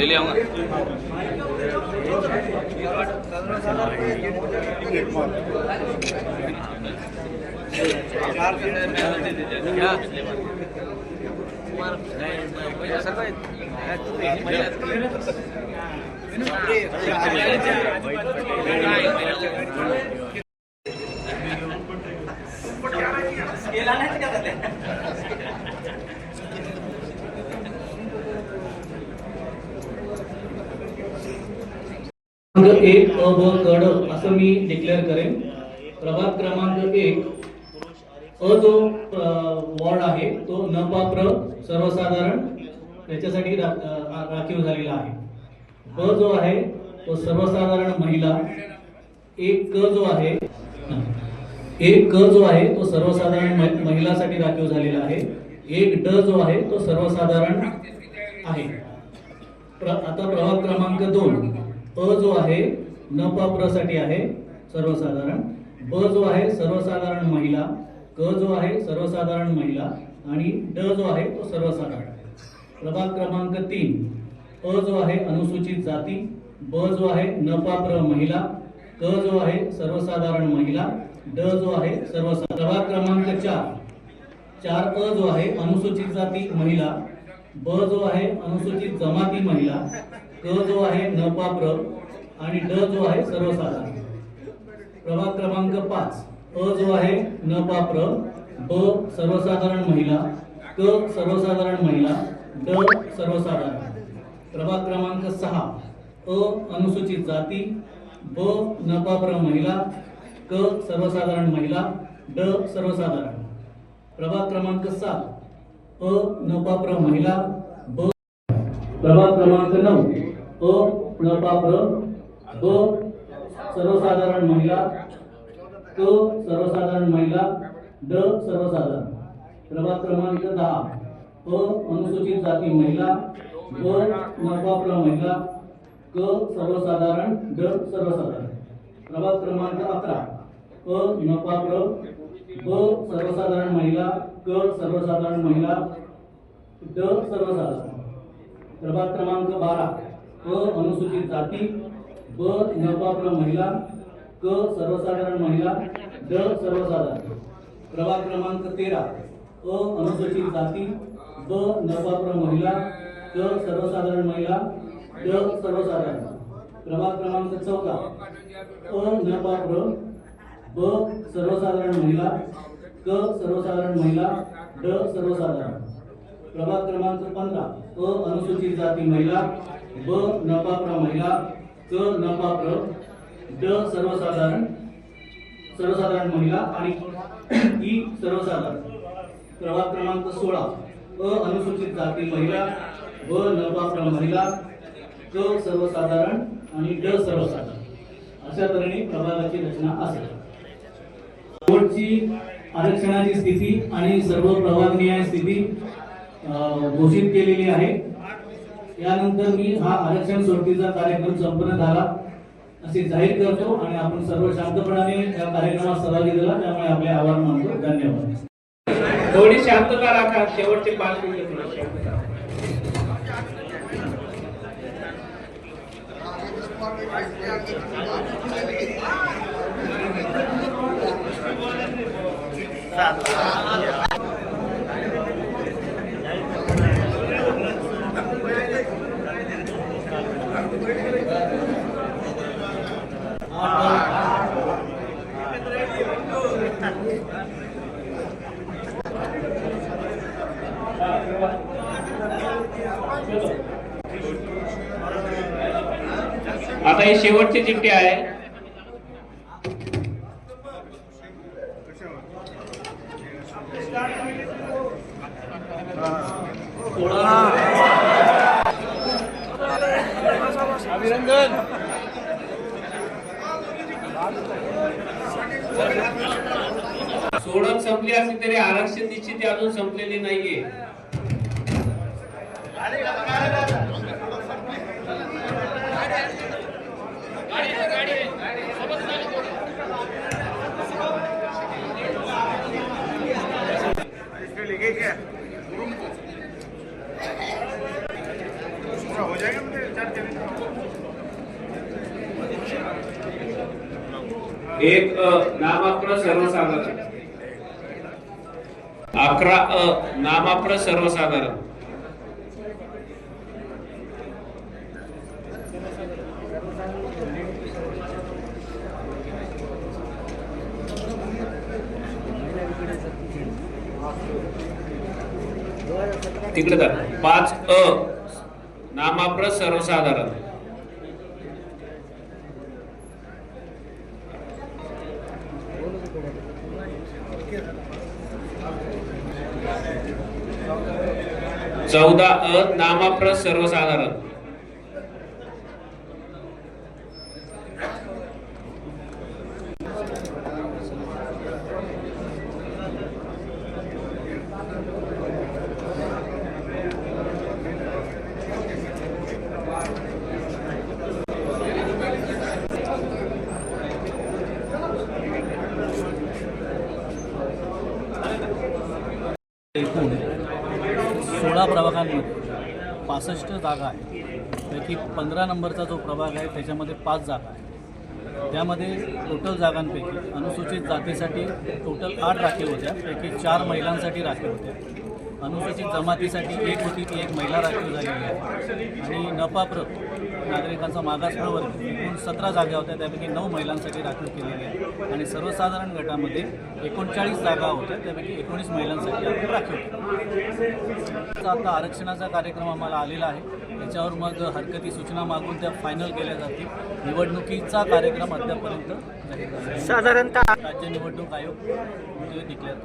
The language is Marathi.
ले ले आऊंगा क्या ऐसा काय क्रमांक एक अ ब असं मी डिक्लेअर करेन. प्रभाग क्रमांक एक अ जो वॉर्ड आहे तो न प्र सर्वसाधारण त्याच्यासाठी राखीव झालेला आहे. ब जो आहे तो सर्वसाधारण महिला. एक क जो आहे एक क जो आहे तो सर्वसाधारण महि- महिलासाठी राखीव झालेला आहे. एक ड जो आहे तो सर्वसाधारण आहे. प्र आता प्रभाग क्रमांक दोन. अ जो आहे न साठी आहे सर्वसाधारण ब जो आहे सर्वसाधारण महिला क जो आहे सर्वसाधारण महिला आणि ड जो आहे तो सर्वसाधारण प्रभाग क्रमांक तीन अ जो आहे अनुसूचित जाती ब जो आहे नपाप्र महिला क जो आहे सर्वसाधारण महिला ड जो आहे सर्वसाधारण प्रभाग क्रमांक चार चार अ जो आहे अनुसूचित जाती महिला ब जो आहे अनुसूचित जमाती महिला क जो आहे नपाप्र आणि ड जो आहे सर्वसाधारण. प्रभाग क्रमांक पाच. अ जो आहे नपाप्र ब सर्वसाधारण महिला क सर्वसाधारण महिला ड सर्वसाधारण. प्रभाग क्रमांक सहा. अ अनुसूचित जाती ब नपाप्र महिला क सर्वसाधारण महिला ड सर्वसाधारण. प्रभाग क्रमांक सात. अ नपाप्र महिला ब प्रभाग क्रमांक नऊ. अ नपाप्र ब सर्वसाधारण महिला क सर्वसाधारण महिला ड सर्वसाधारण. प्रभाग क्रमांक दहा. अ अनुसूचित जाती महिला ब नपाप्र महिला क सर्वसाधारण ड सर्वसाधारण. प्रभाग क्रमांक अकरा. अ नपाप्र ब सर्वसाधारण महिला क सर्वसाधारण महिला ड सर्वसाधारण. प्रभाग क्रमांक बारा. क. अनुसूचित जाती. ब. नवपात्र महिला. क. सर्वसाधारण महिला. ड. सर्वसाधारण. प्रभाग क्रमांक तेरा. अ. अनुसूचित जाती. ब. नवपात्र महिला. क. सर्वसाधारण महिला. ड. सर्वसाधारण. प्रभाग क्रमांक चौदा अ. नपाप्र ब. सर्वसाधारण महिला. क. सर्वसाधारण महिला. ड. सर्वसाधारण. प्रभाग क्रमांक पंधरा अ अनुसूचित जाती महिला ब नपाप्र महिला क नपाप्र ड सर्वसाधारण सर्वसाधारण महिला आणि ई सर्वसाधारण. प्रभाग क्रमांक सोळा अ अनुसूचित जाती महिला ब नपाप्र महिला क सर्वसाधारण आणि ड सर्वसाधारण. अशा तऱ्हेने प्रभागाची रचना असेल. आरक्षणाची स्थिती आणि सर्व प्रभागनीय स्थिती घोषित केलेली आहे. यानंतर मी हा आरक्षण सोडतीचा कार्यक्रम संपन्न झाला. असे जाहीर करतो आणि आपण सर्व शांतपणाने या कार्यक्रमात सहभागी झाला. त्यामुळे आपले आभार मानतो. धन्यवाद. थोडी शांतता राखा. शेवटचे पाच मिनिटे थोडी शांतता आता ही शेवटची चिठ्ठी आहे. सोडत संपली असली तरी आरक्षण निश्चिती अजून संपलेली नाहीये. एक अ नामाप्र सर्वसाधारण अकरा अ नामाप्र सर्वसाधारण तिकडे जा. पाच अ नामाप्रत सर्वसाधारण. चौदा अ नामाप्रत सर्वसाधारण एकूण जागांमध्ये पासष्ट जागा आहे पैकी पंधरा नंबरचा जो प्रभाग आहे त्याच्यामध्ये पाच जागा आहे त्यामध्ये टोटल जागांपैकी अनुसूचित जातीसाठी टोटल आठ राखीव होत्या पैकी चार महिलांसाठी राखीव होत्या. अनुसूचित जमातीसाठी एक होती ती एक महिला राखीव झालेली आहे. आणि नपाप्र नागरिकांचा मागास प्रवर्ग एकूण सतरा जागा होत्या त्यापैकी नऊ महिलांसाठी राखीव केलेली आहे. आणि सर्वसाधारण गटामध्ये एकोणचाळीस जागा होत्या त्यापैकी एकोणीस महिलांसाठी आपण राखीव आता आरक्षणाचा कार्यक्रम आम्हाला आलेला आहे. त्याच्यावर मग हरकती सूचना मागून त्या फायनल केल्या जातील. निवडणुकीचा कार्यक्रम अद्यापर्यंत. साधारणतः राज्य निवडणूक आयोग डिक्लेअर